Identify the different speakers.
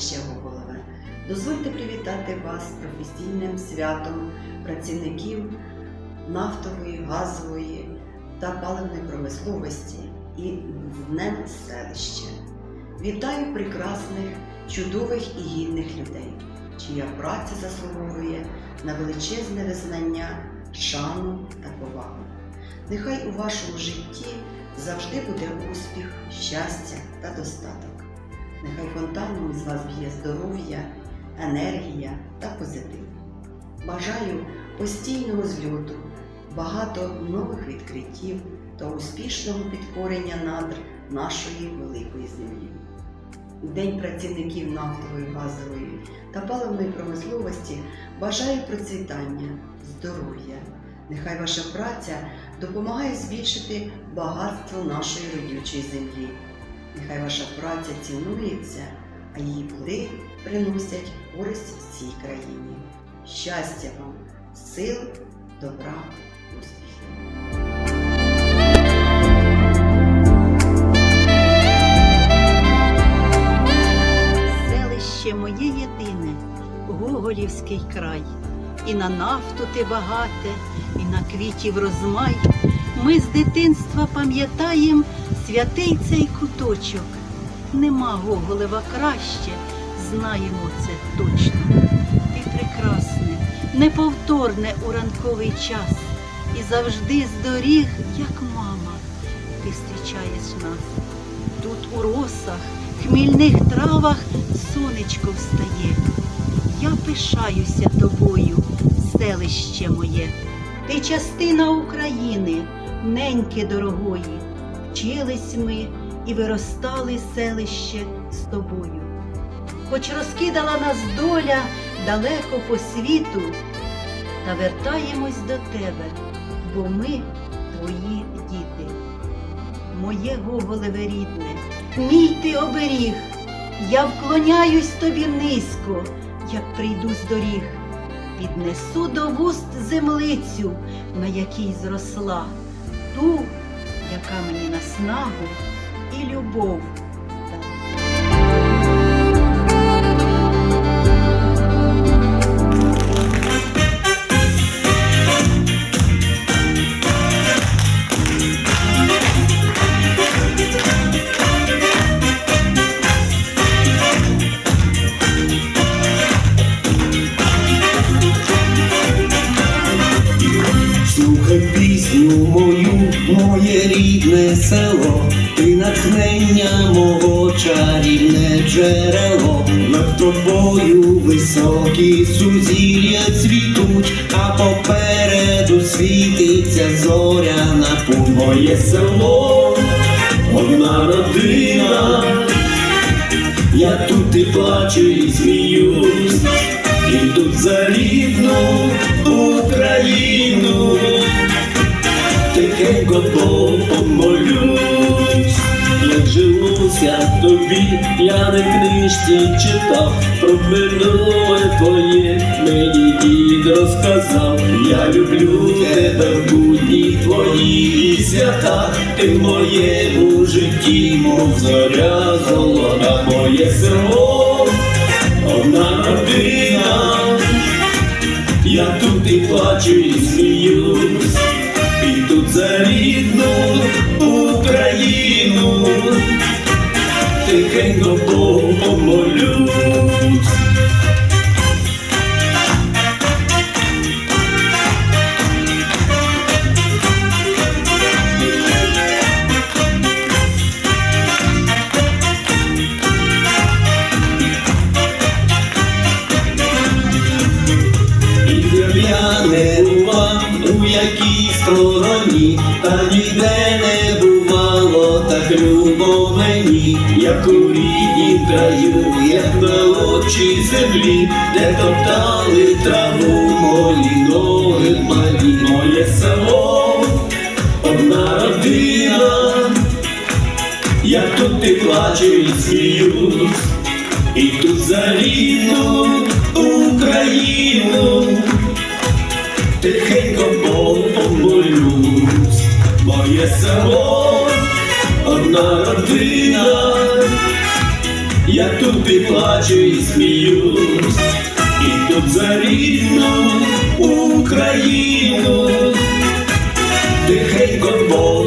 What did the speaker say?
Speaker 1: Хреща Голови. Дозвольте привітати вас з професійним святом працівників нафтової, газової та паливної промисловості і Днем селища. Вітаю прекрасних, чудових і гідних людей, чия праця заслуговує на величезне визнання, шану та повагу. Нехай у вашому житті завжди буде успіх, щастя та достаток. Нехай фонтаном із вас б'є здоров'я, енергія та позитив. Бажаю постійного зльоту, багато нових відкриттів та успішного підкорення надр нашої великої землі. День працівників нафтової, газової та паливної промисловості бажаю процвітання, здоров'я. Нехай ваша праця допомагає збільшити багатство нашої родючої землі. Нехай ваша праця цінується, а її плоди приносять користь всій країні. Щастя вам, сил, добра, успіхів!
Speaker 2: Селище моє єдине, Гоголівський край. І на нафту ти багате, і на квітів розмай. Ми з дитинства пам'ятаєм святий цей куточок. Нема Гоголева краще, знаємо це точно. Ти прекрасне, неповторне у ранковий час. І завжди з доріг, як мама, ти зустрічаєш нас. Тут у росах, хмільних травах сонечко встає. Я пишаюся тобою, селище моє. Ти частина України, неньки дорогої. Вчились ми і виростали селище з тобою. Хоч розкидала нас доля далеко по світу, та вертаємось до тебе, бо ми твої діти. Моє Гоголеве рідне, мій ти оберіг, я вклоняюсь тобі низько, як прийду з доріг, піднесу до вуст землицю, на якій зросла, ту, яка мені наснагу і любов
Speaker 3: Слухай пісню мою, моє рідне село, ти натхнення мого чарівне джерело, над тобою високі сузір'я цвітуть, а попереду світиться зоряна путь. Моє село, одна родина, я тут і плачу, і сміюсь, і тут за тихенько помолюсь, як жилося тобі, я не книжці читав, про минуле твоє мені дід розказав. Я люблю тебе в будні твої свята, ти в моєму житті, мов зоря золота, моє село, одна родина. Я тут і плачу, і сміюсь, мені, як у ріднім краю, як на очі землі, де топтали траву мої ноги малі, моє село, одна родина, я тут і плачу, і сміюсь. І тут за рідну Україну. Тихенько Богу помолюсь, моє село, одна родина, я тут і плачу, і сміюсь, і тут за рідну Україну, тихенько молю.